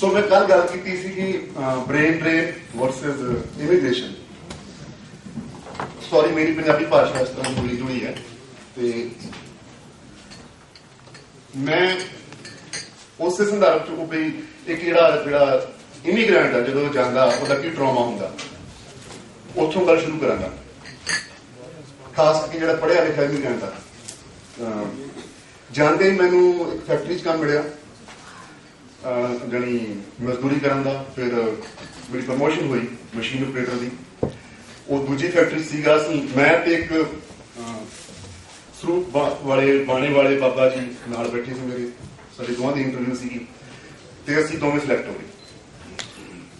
ਸੋ ਮੈਂ ਕੱਲ ਗੱਲ ਕੀਤੀ ਸੀ ਕਿ brain drain versus immigration sorry ਮੇਰੀ ਪੰਜਾਬੀ ਭਾਸ਼ਾ ਇਸ ਤਰ੍ਹਾਂ ਮਿਲੀ ਜੁਲੀ ਹੈ ਤੇ ਮੈਂ ਉਸੇ ਸੰਦਰਭ ਚ ਉਹ ਵੀ ਇੱਕ ਜਿਹੜਾ ਜਿਹੜਾ ਇਮੀਗ੍ਰੈਂਟ ਆ ਜਦੋਂ ਜਾਂਦਾ ਉਹਦਾ ਕੀ ਟਰਾਮਾ ਹੁੰਦਾ ਉੱਥੋਂ ਗੱਲ ਸ਼ੁਰੂ ਕਰਾਂਗਾ ਖਾਸ ਕਰਕੇ ਜਿਹੜਾ ਪੜ੍ਹਿਆ ਲਿਖਿਆ ਇਮੀਗ੍ਰੈਂਟ ਆ ਜਾਂਦੇ ਹੀ ਮੈਨੂੰ ਇੱਕ ਫੈਕਟਰੀ 'ਚ ਕੰਮ ਮਿਲਿਆ ਜਾਣੀ ਮਜ਼ਦੂਰੀ ਕਰਨ ਦਾ ਫਿਰ ਮੇਰੀ ਪ੍ਰਮੋਸ਼ਨ ਹੋਈ ਮਸ਼ੀਨ ਆਪਰੇਟਰ ਦੀ। ਉਹ ਦੂਜੀ ਫੈਕਟਰੀ ਸੀਗਾ ਸੀ ਮੈਂ ਤੇ ਇੱਕ ਅਹ, ਸਰੂਪ ਵਾਲੇ ਬਾਣੇ ਵਾਲੇ ਬਾਬਾ ਜੀ ਨਾਲ ਬੈਠੇ ਸੀ ਮੇਰੇ। ਸਾਡੇ ਦੋਵਾਂ ਦੀ ਇੰਟਰਵਿਊ ਸੀਗੀ। ਤੇ ਅਸੀਂ ਦੋਵੇਂ ਸਿਲੈਕਟ ਹੋ ਗਏ।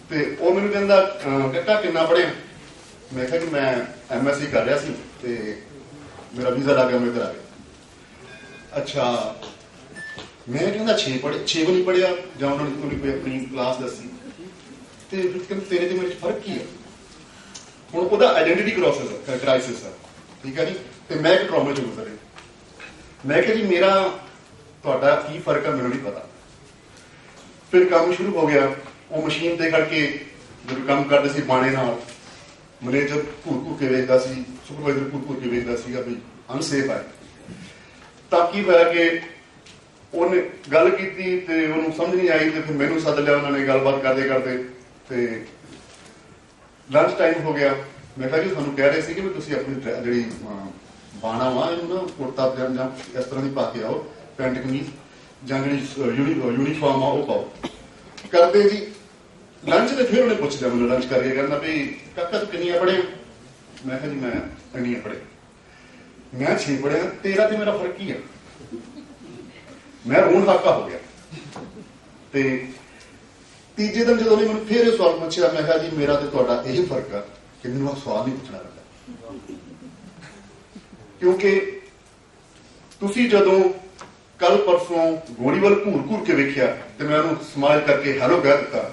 ਤੇ ਉਹ ਮੈਨੂੰ ਕਹਿੰਦਾ ਅਹ, ਕਿੰਨਾ ਪੜਿਆ ਮੈਂ ਕਿਹਾ ਕਿ ਮੈਂ ਐਮਐਸਸੀ ਕਰ ਰਿਹਾ ਸੀ ਤੇ ਮੇਰਾ ਵੀਜ਼ਾ ਲੱਗ ਗਿਆ ਮੈਂ ਕਰਾ ਆ ਗਿਆ। ਅੱਛਾ ਮੈਂ ਕਹਿੰਦਾ 6 ਪੜ੍ਹੇ 6 ਵੀ ਨਹੀਂ ਪੜਿਆ ਜਾਂ ਉਹਨਾਂ ਨੇ ਕੋਈ ਆਪਣੀ ਕਲਾਸ ਦੱਸੀ। ਤੇ ਫਿਰ ਕਹਿੰਦੇ, ਤੇਰੇ ਤੇ ਮੇਰੇ 'ਚ ਫ਼ਰਕ ਕੀ ਹੈ? ਹੁਣ ਉਹਦਾ ਆਇਡੈਂਟੀਟੀ ਕ੍ਰਾਸਿਸ ਕ੍ਰਾਈਸਿਸ ਹੈ। ਠੀਕ ਹੈ ਜੀ? ਤੇ ਮੈਂ ਇੱਕ ਟਰਾਮਾ ਚ ਗੁਜ਼ਰੇ ਮੈਂ ਕਿਹਾ ਜੀ, ਮੇਰਾ, ਤੁਹਾਡਾ ਕੀ ਫ਼ਰਕ ਹੈ, ਮੈਨੂੰ ਨਹੀਂ ਪਤਾ। ਫਿਰ ਕੰਮ ਸ਼ੁਰੂ ਹੋ ਗਿਆ। ਉਹ ਮਸ਼ੀਨ ਤੇ ਕਰਕੇ ਜਦੋਂ ਕੰਮ ਕਰਦੇ ਸੀ ਬਾਣੇ ਨਾਲ, ਮੈਨੇਜਰ ਘੂਰ ਘੂਰ ਕੇ ਵੇਖਦਾ ਸੀ, ਸੁਪਰਵਾਈਜ਼ਰ ਘੂਰ ਘੂਰ ਕੇ ਵੇਖਦਾ ਸੀਗਾ ਵੀ ਅਨਸੇਫ ਹੈ। ਤਾਂ ਕੀ ਹੋਇਆ ਕਿ ਉਹਨੇ ਗੱਲ ਕੀਤੀ ਤੇ ਉਹਨੂੰ ਸਮਝ ਨਹੀਂ ਆਈ ਤੇ ਫਿਰ ਮੈਨੂੰ ਸੱਦ ਲਿਆ ਉਹਨਾਂ ਨੇ ਗੱਲਬਾਤ ਕਰਦੇ ਕਰਦੇ ਤੇ ਲੰਚ ਟਾਈਮ ਹੋ ਗਿਆ। ਮੈਂ ਕਿਹਾ ਜੀ ਤੁਹਾਨੂੰ ਕਹਿ ਰਹੇ ਸੀ ਕਿ ਵੀ ਤੁਸੀਂ ਆਪਣੀ ਜਿਹੜੀ ਬਾਣਾ ਵਾ, ਇਹਨੂੰ ਨਾ ਕੁੜਤਾ ਪਜਾਮਾ ਜਾਂ ਇਸ ਤਰ੍ਹਾਂ ਦੀ ਪਾ ਕੇ ਆਓ, ਪੈਂਟ ਕਮੀਜ਼ ਜਾਂ ਜਿਹੜੀ ਯੂਨੀਫਾਰਮ ਆ, ਉਹ ਪਾਓ। ਕਰਦੇ ਜੀ ਲੰਚ ਤੇ ਫਿਰ ਉਹਨੇ ਪੁੱਛਿਆ ਮੈਨੂੰ ਲੰਚ ਕਰਕੇ ਕਹਿੰਦਾ ਵੀ ਕਾਕਾ ਤੂੰ ਕਿੰਨੀਆਂ ਪੜ੍ਹੇ ਮੈਂ ਕਿਹਾ ਜੀ ਮੈਂ ਇੰਨੀਆਂ ਪੜ੍ਹੇ ਮੈਂ ਛੇ ਪੜਿਆ ਤੇਰਾ ਤੇ ਮੇਰਾ ਫ਼ਰਕ ਕੀ ਆ। ਮੈਂ ਰੋਣ ਹਾਕਾ ਹੋ ਗਿਆ। ਤੇ ਤੀਜੇ ਦਿਨ ਜਦੋਂ ਮੈਨੂੰ ਫੇਰ ਇਹ ਸਵਾਲ ਪੁੱਛਿਆ, ਮੈਂ ਕਿਹਾ ਜੀ, ਮੇਰਾ ਤੇ ਤੁਹਾਡਾ ਇਹੀ ਫ਼ਰਕ ਆ ਕਿ ਮੈਨੂੰ ਆਹ ਸਵਾਲ ਨਹੀਂ ਪੁੱਛਣਾ ਲੱਗਾ ਕਿਉਂਕਿ ਤੁਸੀਂ ਜਦੋਂ ਕੱਲ ਪਰਸੋਂ ਗੋਲੀ ਵੱਲ ਘੂਰ ਘੂਰ ਕੇ ਵੇਖਿਆ ਤੇ ਮੈਂ ਉਹਨੂੰ ਸਮਾਜ ਕਰਕੇ ਹੈਲੋ ਕਹਿ ਦਿੱਤਾ,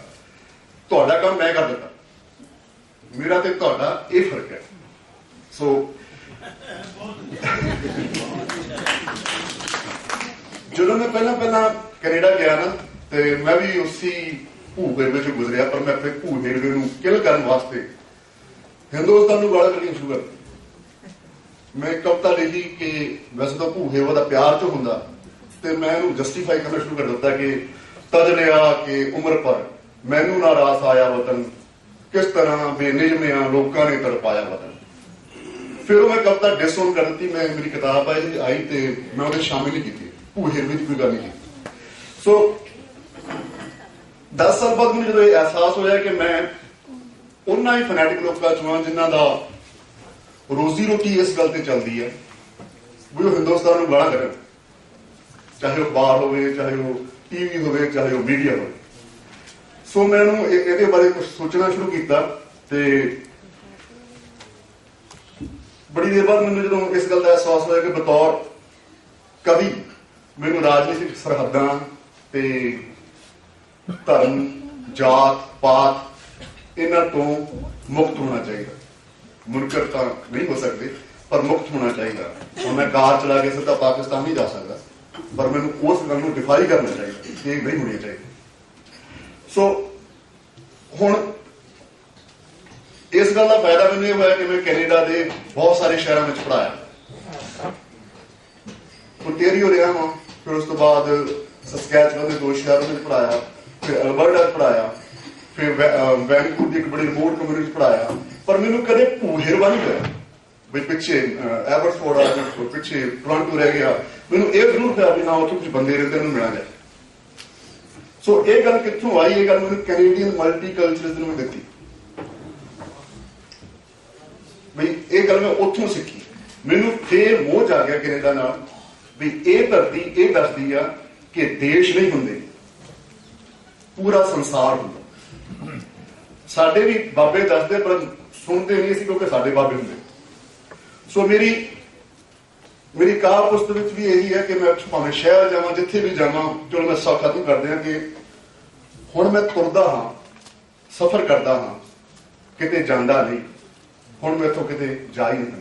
ਤੁਹਾਡਾ ਕੰਮ ਮੈਂ ਕਰ ਦਿੱਤਾ। ਮੇਰਾ ਤੇ ਤੁਹਾਡਾ ਇਹ ਫ਼ਰਕ ਹੈ। ਸੋ ਜਦੋਂ ਮੈਂ ਪਹਿਲਾਂ ਪਹਿਲਾਂ ਕੈਨੇਡਾ ਗਿਆ ਨਾ, ਤੇ ਮੈਂ ਵੀ ਉਸੇ ਭੂਗੇਰ ਵਿੱਚ ਗੁਜ਼ਰਿਆ, ਪਰ ਮੈਂ ਆਪਣੇ ਭੂਗੇਰ ਨੂੰ ਕਿਲ ਕਰਨ ਵਾਸਤੇ। ਹਿੰਦੁਸਤਾਨ ਨੂੰ ਗਾਲਾਂ ਕੱਢੀਆਂ ਸ਼ੁਰੂ ਕਰ ਮੈਂ ਇੱਕ ਕਵਿਤਾ ਲਿਖੀ ਕਿ ਵੈਸੇ ਤਾਂ ਭੂਹੇ ਉਹਦਾ ਪਿਆਰ ਚ ਹੁੰਦਾ, ਤੇ ਮੈਂ ਇਹਨੂੰ ਜਸਟੀਫਾਈ ਕਰਨਾ ਸ਼ੁਰੂ ਕਰ ਦਿੱਤਾ ਕਿ ਤਜ ਲਿਆ ਕਿ ਉਮਰ ਪਰ ਮੈਨੂੰ ਨਾ ਰਾਸ ਆਇਆ ਵਤਨ, ਕਿਸ ਤਰ੍ਹਾਂ ਬੇਨਿਜਮਿਆਂ ਲੋਕਾਂ ਨੇ ਤੜਪਾਇਆ ਵਤਨ। ਫਿਰ ਉਹ ਮੈਂ ਕਵਿਤਾ ਡਿਸਓਨ ਕਰ ਦਿੱਤੀ, ਮੈਂ ਮੇਰੀ ਕਿਤਾਬ ਆਈ ਆਈ ਤੇ ਮੈਂ ਉਹਦੇ ਸ਼ਾਮਿਲ ਨਹੀਂ ਕੀਤੀ। ਭੂਹੇ ਵਿੱਚ ਕੋਈ ਗੱਲ ਨਹੀਂ ਕੀਤੀ। ਸੋ 10 ਸਾਲ ਬਾਅਦ ਮੈਨੂੰ ਜਦੋਂ ਇਹ ਅਹਿਸਾਸ ਹੋਇਆ ਕਿ ਮੈਂ ਉਹਨਾਂ ਹੀ ਫੈਨੈਟਿਕ ਲੋਕਾਂ ਚੋਂ ਹਾਂ ਜਿਨ੍ਹਾਂ ਦਾ ਰੋਜ਼ੀ ਰੋਟੀ ਇਸ ਗੱਲ ਤੇ ਚੱਲਦੀ ਹੈ, ਵੀ ਉਹ ਹਿੰਦੁਸਤਾਨ ਨੂੰ ਗਾਲਾਂ ਕਰਨ ਚਾਹੇ ਉਹ ਬਾਹਰ ਹੋਵੇ, ਚਾਹੇ ਉਹ ਟੀਵੀ ਹੋਵੇ, ਚਾਹੇ ਉਹ ਮੀਡੀਆ ਹੋਵੇ। ਸੋ ਮੈਨੂੰ ਇਹ- ਇਹਦੇ ਬਾਰੇ ਕੁਝ ਸੋਚਣਾ ਸ਼ੁਰੂ ਕੀਤਾ ਤੇ ਬੜੀ ਦੇਰ ਬਾਅਦ ਮੈਨੂੰ ਜਦੋਂ ਇਸ ਗੱਲ ਦਾ ਅਹਿਸਾਸ ਹੋਇਆ ਕਿ ਬਤੌਰ ਕਵੀ ਮੈਨੂੰ ਰਾਜਨੀਤਿਕ ਸਰਹੱਦਾਂ ਤੇ ਧਰਮ, ਜਾਤ, ਪਾਤ, ਇਹਨਾਂ ਤੋਂ ਮੁਕਤ ਹੋਣਾ ਚਾਹੀਦਾ। ਮੁਨਕਰ ਤਾਂ ਨਹੀਂ ਹੋ ਸਕਦੇ, ਪਰ ਮੁਕਤ ਹੋਣਾ ਚਾਹੀਦਾ। ਹੁਣ ਮੈਂ ਕਾਰ ਚਲਾ ਕੇ ਸਿੱਧਾ ਪਾਕਿਸਤਾਨ ਨਹੀਂ ਜਾ ਸਕਦਾ, ਪਰ ਮੈਨੂੰ ਉਸ ਗੱਲ ਨੂੰ ਡਿਫਾਈ ਕਰਨਾ ਚਾਹੀਦਾ ਕਿ ਇਹ ਨਹੀਂ ਹੋਣੀ ਚਾਹੀਦੀ। ਸੋ ਹੁਣ ਇਸ ਗੱਲ ਦਾ ਫਾਇਦਾ ਮੈਨੂੰ ਇਹ ਹੋਇਆ ਕਿ ਮੈਂ ਕੈਨੇਡਾ ਦੇ ਬਹੁਤ ਸਾਰੇ ਸ਼ਹਿਰਾਂ ਵਿੱਚ ਪੜਾਇਆ ontario ਰਿਹਾ ਹਾਂ ਫਿਰ ਉਸ ਤੋਂ ਬਾਅਦ ਸਸਕੈਚੁਅਨ ਦੇ ਦੋ ਸ਼ਹਿਰਾਂ ਵਿੱਚ ਪੜਾਇਆ ਫਿਰ ਅਲਬਰਟਾ ਚ ਪੜਾਇਆ ਫਿਰ ਵੈਨਕੂਵਰ ਦੀ ਇੱਕ ਬੜੀ ਰਿਮੋਟ ਕਮਿਊਨਿਟੀ ਚ ਪੜਾਇਆ ਪਰ ਮੈਨੂੰ ਕਦੇ ਭੂਹੇਰਵਾ ਨਹੀਂ ਹੋਇਆ। ਵੀ ਪਿੱਛੇ ਐਵਰਫੋਰਡ ਆ ਗਿਆ ਪਿੱਛੇ ਟੋਰਾਂਟੋ ਰਹਿ ਗਿਆ। ਮੈਨੂੰ ਇਹ ਜ਼ਰੂਰ ਹੋਇਆ ਵੀ ਨਾ ਉੱਥੇ ਕੁਝ ਬੰਦੇ ਰਹਿੰਦੇ ਨੂੰ ਜਾਏ। ਸੋ ਇਹ ਗੱਲ ਕਿੱਥੋਂ ਆਈ? ਇਹ ਗੱਲ ਮੈਨੂੰ ਕੈਨੇਡੀਅਨ ਮਲਟੀਕਲਚਰਲਿਜ਼ਮ ਨੂੰ ਦਿੱਤੀ। ਵੀ ਇਹ ਗੱਲ ਮੈਂ ਉੱਥੋਂ ਸਿੱਖੀ। ਮੈਨੂੰ ਫੇਰ ਮੋਹ ਜਾ ਗਿਆ ਕੈਨੇਡਾ ਨਾਲ। ਵੀ ਇਹ ਧਰਤੀ, ਇਹ ਦੱਸਦੀ ਆ ਕਿ ਦੇਸ਼ ਨਹੀਂ ਹੁੰਦੇ। ਪੂਰਾ ਸੰਸਾਰ ਹੁੰਦਾ। ਸਾਡੇ ਵੀ ਬਾਬੇ ਦੱਸਦੇ, ਪਰ ਸੁਣਦੇ ਨਹੀਂ ਸੀ ਕਿਉਂਕਿ ਸਾਡੇ ਬਾਬੇ ਹੁੰਦੇ। ਸੋ ਮੇਰੀ ਮੇਰੀ ਕਾਰ ਪੁਸਤਕ ਵਿੱਚ ਵੀ ਇਹੀ ਹੈ ਕਿ ਮੈਂ ਭਾਵੇਂ ਸ਼ਹਿਰ ਜਾਵਾਂ, ਜਿੱਥੇ ਵੀ ਜਾਵਾਂ, ਚਲੋ ਮੈਂ ਸੌ ਖਤਮ ਕਰਦੇ ਹਾਂ ਕਿ ਹੁਣ ਮੈਂ ਤੁਰਦਾ ਹਾਂ, ਸਫ਼ਰ ਕਰਦਾ ਹਾਂ, ਕਿਤੇ ਜਾਂਦਾ ਨਹੀਂ। ਹੁਣ ਮੈਂ ਮੈਥੋਂ ਕਿਤੇ ਜਾ ਹੀ ਨਹੀਂ